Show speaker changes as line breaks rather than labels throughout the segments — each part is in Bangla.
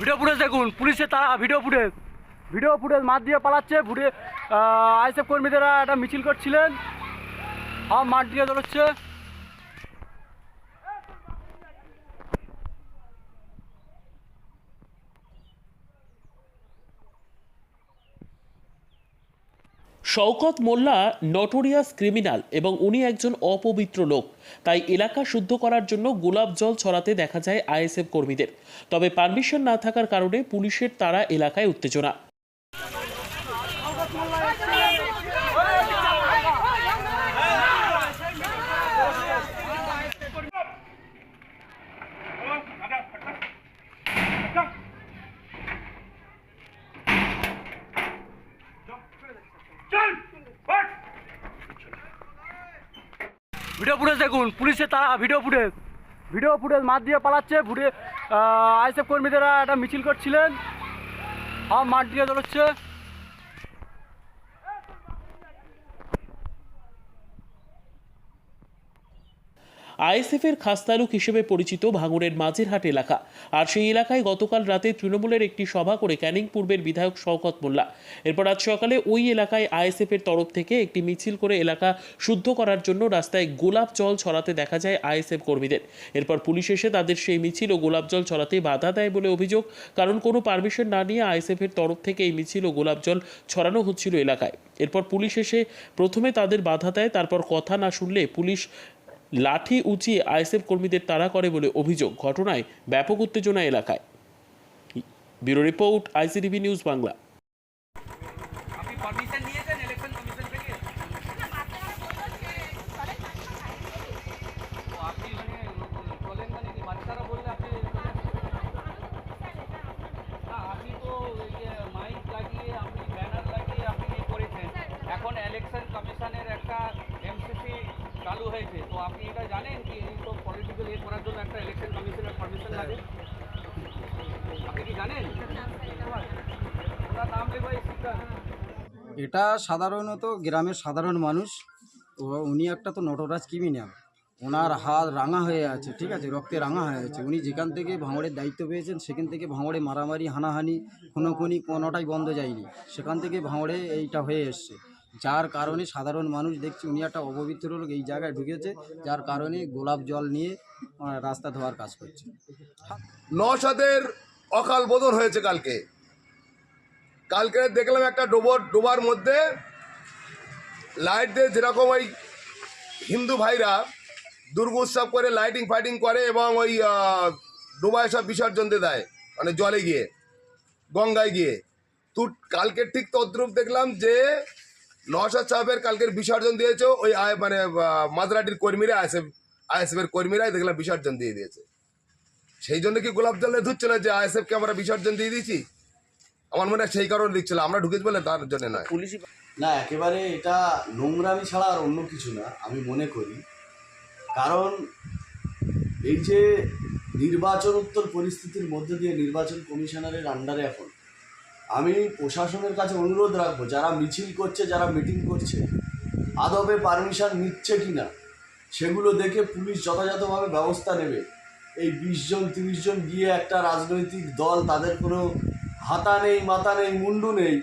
ভিডিও ফুটেজ দেখুন, পুলিশে তারা ভিডিও ফুটেজ। ভিডিও ফুটেজ মাঠ দিয়ে পালাচ্ছে ফুটে আইএসএফ কর্মীদেরা একটা মিছিল করছিলেন। আর মাঠ দিয়ে দৌড়চ্ছে।
শওকত মোল্লা নটোরিয়াস ক্রিমিনাল এবং উনি একজন অপবিত্র লোক। তাই এলাকা শুদ্ধ করার জন্য গোলাপ জল ছড়াতে দেখা যায় আইএসএফ কর্মীদের। তবে পারমিশন না থাকার কারণে পুলিশের তারা এলাকায় উত্তেজনা।
ভিডিও ফুটেজ দেখুন, পুলিশে তারা ভিডিও ফুটেজ ভিডিও ফুটেজ মাঠ দিয়ে পালাচ্ছে ফুটে আইএসএফ কর্মীদেরা একটা মিছিল করছিলেন। আর মাঠ দিয়ে দৌড়চ্ছে।
আইএসএফের খাস্তালুক হিসেবে পরিচিত ভাঙড়ের মাঝেরহাট এলাকা। আর সেই এলাকায় গতকাল রাতে তৃণমূলের একটি সভা করে ক্যানিং পূর্বের বিধায়ক শওকত মোল্লা। এরপর আজ সকালে ওই এলাকায় আইএসএফের তরফ থেকে একটি মিছিল করে এলাকা শুদ্ধ করার জন্য রাস্তায় গোলাপ জল ছড়াতে দেখা যায় আইএসএফ কর্মীদের। এরপর পুলিশ এসে তাদের সেই মিছিল ও গোলাপ জল ছড়াতে বাধা দেয় বলে অভিযোগ। কারণ কোনো পারমিশন না নিয়ে আইএসএফের তরফ থেকে এই মিছিল ও গোলাপ জল ছড়ানো হচ্ছিল এলাকায়। এরপর পুলিশ এসে প্রথমে তাদের বাধা দেয়, তারপর কথা না শুনলে পুলিশ লাঠি উঁচিয়ে আইএসএফ কর্মীদের তাড়া করে বলে অভিযোগ ঘটনায় ব্যাপক উত্তেজনা এলাকায়। Bureau report ICTV news Bangla.
Election commission হয়েছে। তো আপনি এটা জানেন কি? পলিটিক্যাল ইয়ে করার জন্য একটা ইলেকশন কমিশনের পারমিশন লাগে। আপনি কি জানেন? ওনার নাম লেখো
এটা সাধারণত গ্রামের সাধারণ মানুষ। ও উনি একটা তো নটরাজ ক্রিমিনাল ওনার হাত রাঙা হয়ে আছে ঠিক আছে? রক্তে রাঙা হয়ে আছে। উনি যেখান থেকে ভাঙড়ের দায়িত্ব পেয়েছেন সেখান থেকে ভাঙড়ে মারামারি হানাহানি খুনোখুনি কোনোটাই বন্ধ যায়নি। সেখান থেকে ভাঙড়ে এইটা হয়ে এসছে। যার কারণে সাধারণ মানুষ দেখছি উনি একটা অপবিত্র লোক এই জায়গায় ঢুকেছে, যার কারণে গোলাপ জল নিয়ে রাস্তা ধোয়ার কাজ করছে।
নশাদের অকাল বোধন হয়েছে কালকে। কালকে দেখলাম একটা ডোবর, ডোবার মধ্যে লাইট দিয়ে যেরকম ওই হিন্দু ভাইরা দুর্গোৎসব করে লাইটিং ফাইটিং করে এবং ওই ডোবায় সব বিসর্জন দিয়ে দেয় মানে জলে গিয়ে, গঙ্গায় গিয়ে। তু কালকে ঠিক তদ্রুপ দেখলাম যে নশা সাহেবের কালকের বিসর্জন দিয়েছে ওই আয়- মানে মাদ্রাটির কর্মীরা আইএসএফ আইএসএফ এর কর্মীরাই দেখলাম বিসর্জন দিয়ে দিয়েছে। সেই জন্য কি গোলাপ জলে ধুচ্ছে না যে আইএসএফকে আমরা বিসর্জন দিয়ে দিয়েছি? আমার মনে হয় সেই কারণে দিচ্ছিল আমরা ঢুকেছি বলে তার জন্য নয়।
না একেবারে এটা নোংরামি ছাড়া আর অন্য কিছু না আমি মনে করি। কারণ এই যে নির্বাচনোত্তর পরিস্থিতির মধ্যে দিয়ে নির্বাচন কমিশনারের আন্ডারে এখন আমি প্রশাসনের কাছে অনুরোধ রাখব, যারা মিছিল করছে, যারা মিটিং করছে, আদবে পারমিশন নিচ্ছে কি না, সেগুলো দেখে পুলিশ যথাযথভাবে ব্যবস্থা নেবে। এই বিশ জন, তিরিশ জন গিয়ে একটা রাজনৈতিক দল, তাদের কোনো হাতা নেই, মাথা নেই, মুন্ডু নেই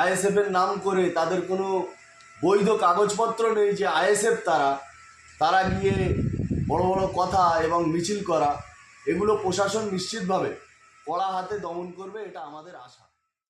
আইএসএফের নাম করে তাদের কোনো বৈধ কাগজপত্র নেই যে আইএসএফ তারা তারা গিয়ে বড় বড় কথা এবং মিছিল করা, এগুলো প্রশাসন নিশ্চিতভাবে কড়া হাতে দমন করবে, এটা আমাদের আশা।